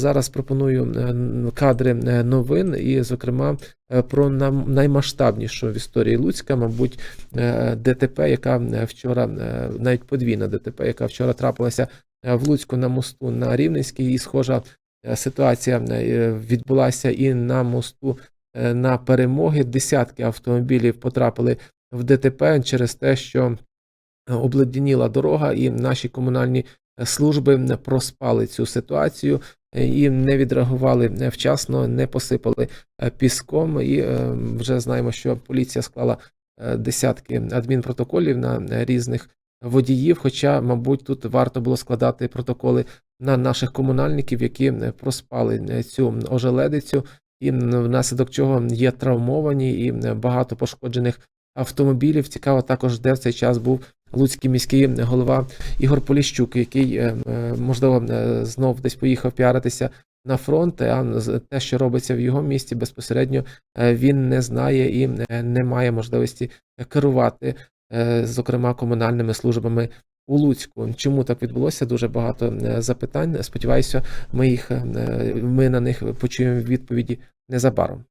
Зараз пропоную е, кадри е, новин, і, зокрема, е, про наймасштабнішу в історії Луцька, мабуть, ДТП, яка вчора, навіть подвійна ДТП, яка вчора трапилася в Луцьку на мосту на Рівненській, і схожа ситуація відбулася і на мосту на перемоги. Десятки автомобілів потрапили в ДТП через те, що обледеніла дорога, і наші комунальні служби проспали цю ситуацію і не відреагували е, вчасно, не посипали е, піском. І е, вже знаємо, що поліція склала е, десятки адмінпротоколів на е, різних водіїв. Хоча, мабуть, тут варто було складати протоколи на наших комунальників, які е, проспали е, цю ожеледицю, і внаслідок чого є травмовані і е, багато пошкоджених автомобілів. Цікаво також, де в цей час був луцький міський голова Ігор Поліщук, який е, е, можливо е, знов десь поїхав піаритися на фронт. А те, що робиться в його місті, безпосередньо він не знає і не має можливості керувати, зокрема комунальними службами. У Луцьку чому так відбулося? Дуже багато запитань. Сподіваюся, ми їх ми на них почуємо відповіді незабаром.